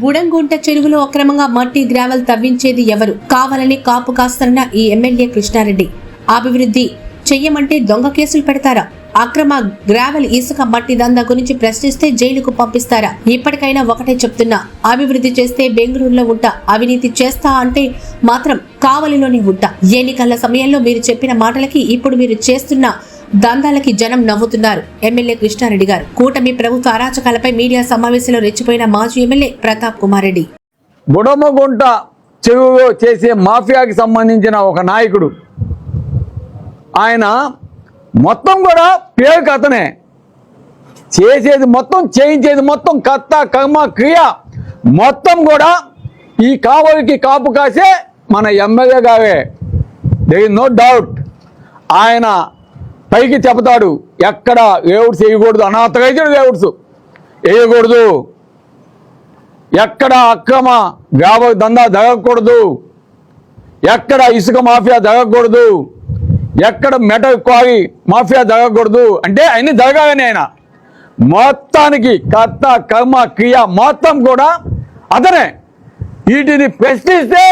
బుడంగుంట చెరువులో అక్రమంగా మట్టి గ్రావెల్ తవ్వించేది ఎవరు? కావాలని కాపు కాస్తున్న ఈ ఎమ్మెల్యే కృష్ణారెడ్డి. అభివృద్ధి చెయ్యమంటే దొంగ కేసులు పెడతారా? అక్రమ గ్రావెల్ ఇసుక మట్టి దందా గురించి ప్రశ్నిస్తే జైలుకు పంపిస్తారా? ఇప్పటికైనా ఒకటే చెప్తున్నా అభివృద్ధి చేస్తే బెంగళూరులో ఉంటా అవినీతి చేస్తా అంటే మాత్రం కావలిలోనే ఉంటా. ఎన్నికల సమయంలో మీరు చెప్పిన మాటలకి ఇప్పుడు మీరు చేస్తున్న దందాలకి జనం నవ్వుతున్నారు. ఎమ్మెల్యే కృష్ణారెడ్డి గారు. కూటమి ప్రభుత్వ అరాచకాలపై మీడియా సమావేశంలో రెచ్చిపోయిన మాజీ ఎమ్మెల్యే ప్రతాప్ కుమార్ రెడ్డి. బుడమగుంట చెరువులో చేసే మాఫియాకి సంబంధించిన ఒక నాయకుడు. ఆయన మొత్తం కూడా పేరు అతనే చేసేది మొత్తం చేయించేది మొత్తం కత్త కర్మ క్రియ మొత్తం కూడా ఈ కావలికి కాపు కాసే మన ఎమ్మెల్యే గారే. దే ఇస్ నో డౌట్ ఆయన పైకి చెబుతాడు ఎక్కడ వేవుడ్స్ వేయకూడదు అనాథరైజ్డ్ వేవుడ్స్ వేయకూడదు. ఎక్కడ అక్రమ వ్యాప దందా జరగకూడదు. ఎక్కడ ఇసుక మాఫియా జరగకూడదు. ఎక్కడ మెటల్ క్వారీ మాఫియా జరగకూడదు. అంటే అన్ని జరగాలని ఆయన. మొత్తానికి కర్త కర్మ క్రియ మొత్తం కూడా అతనే. వీటిని ప్రశ్నిస్తే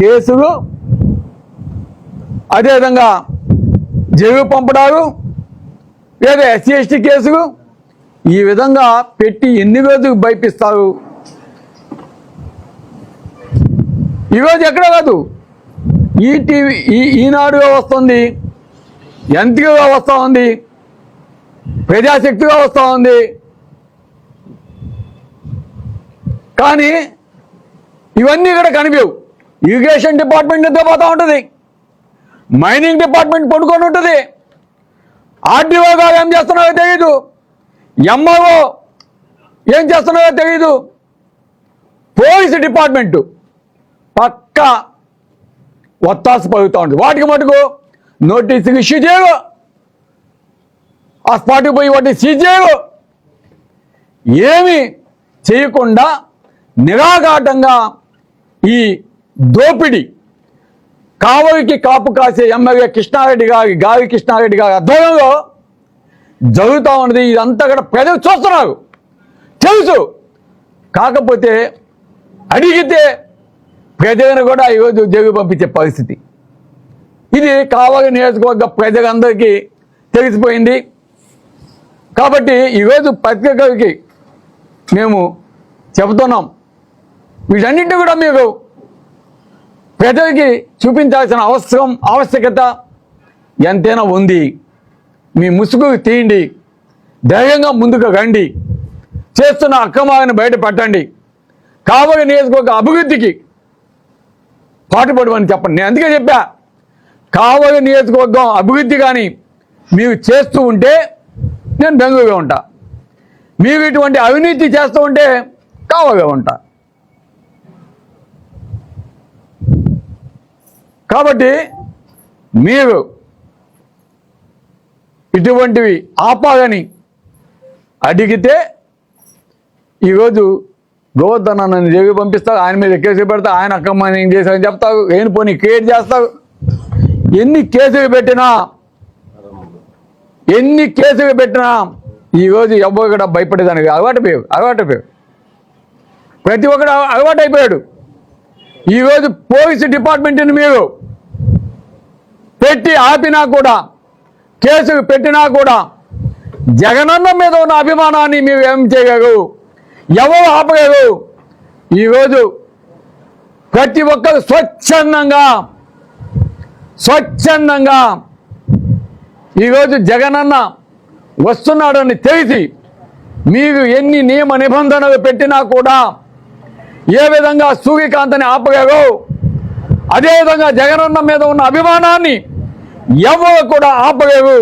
కేసులు అదేవిధంగా జరుగు పంపడాలు లేదా ఎస్సీ ఎస్టీ కేసులు? ఈ విధంగా పెట్టి ఎన్ని రోజులు భయపిస్తారు? ఈరోజు ఎక్కడ కాదు. ఈ టీవీ ఈ ఈనాడుగా వస్తుంది ఎంతగా వస్తూ ఉంది? ప్రజాశక్తిగా వస్తూ ఉంది. కానీ ఇవన్నీ కూడా కనిపించవు. ఇరిగేషన్ డిపార్ట్మెంట్ నిద్రపోతూ ఉంటుంది. మైనింగ్ డిపార్ట్మెంట్ పడుకొని ఉంటుంది. ఆర్డీఓ గారు ఏం చేస్తున్నారో తెలియదు ఎంఓ ఏం చేస్తున్నారో తెలియదు పోలీసు డిపార్ట్మెంటు పక్క ఒత్తాసు పలుకుతూ ఉంటుంది. వాటికి మటుకు నోటీసులు ఇష్యూ చేయవు ఆ స్పాట్కి పోయి వాటిని సీజ్ చేయవు ఏమి చేయకుండా నిరాఘాటంగా ఈ దోపిడీ కావలికి కాపు కాసే ఎమ్మెల్యే కృష్ణారెడ్డి గారి గాలి కృష్ణారెడ్డి గారి ఆధ్వర్యంలో జరుగుతూ ఉన్నది. ఇదంతా కూడా ప్రజలు చూస్తున్నారు. తెలుసు. కాకపోతే అడిగితే ప్రజలను కూడా ఈరోజు జైలు పంపించే పరిస్థితి. ఇది కావలి నియోజకవర్గ ప్రజలందరికీ తెలిసిపోయింది. కాబట్టి ఈరోజు పత్రికలకి మేము చెబుతున్నాం. వీటన్నింటి కూడా మీరు ప్రజలకి చూపించాల్సిన అవసరం ఆవశ్యకత ఎంతైనా ఉంది. మీ ముసుగు తీయండి. ధైర్యంగా ముందుకు రండి. చేస్తున్న అక్రమాలను బయటపెట్టండి. కావలి నియోజకవర్గ అభివృద్ధికి పాటుపడమని చెప్పండి. నేను అందుకే చెప్పా కావలి నియోజకవర్గం అభివృద్ధి కానీ మీరు చేస్తూ ఉంటే నేను బెంగళూరుగా ఉంటా. మీరు ఇటువంటి అవినీతి చేస్తూ ఉంటే కావలిగా ఉంటా. కాబట్టి మీరు ఇటువంటివి ఆపాలని అడిగితే ఈరోజు గోవర్ధనాన్ని దేవి పంపిస్తారు ఆయన మీద కేసులు పెడతారు ఆయన అక్రమాన్ని ఏం చేశారని చెప్తారు ఏం పోనీ క్రియేట్ చేస్తారు. ఎన్ని కేసులు పెట్టినా ఎన్ని కేసులు పెట్టినా ఈరోజు ఎవరు కూడా భయపడేదానికి అలవాటు పోయావు అలవాటు పోయావు ప్రతి ఒక్కడు అలవాటు అయిపోయాడు. ఈరోజు పోలీసు డిపార్ట్మెంట్ని మీరు పెట్టి ఆపినా కూడా కేసులు పెట్టినా కూడా జగనన్న మీద ఉన్న అభిమానాన్ని మేము ఏం చేయగలరు? ఎవరు ఆపగలరు? ఈరోజు ప్రతి ఒక్కరు స్వచ్ఛందంగా స్వచ్ఛందంగా ఈరోజు జగనన్న వస్తున్నాడని తెలిసి మీరు ఎన్ని నియమ నిబంధనలు పెట్టినా కూడా ఏ విధంగా సూర్యకాంతని ఆపగలరు అదేవిధంగా జగనన్న మీద ఉన్న అభిమానాన్ని ఎవరు కూడా ఆపలేవు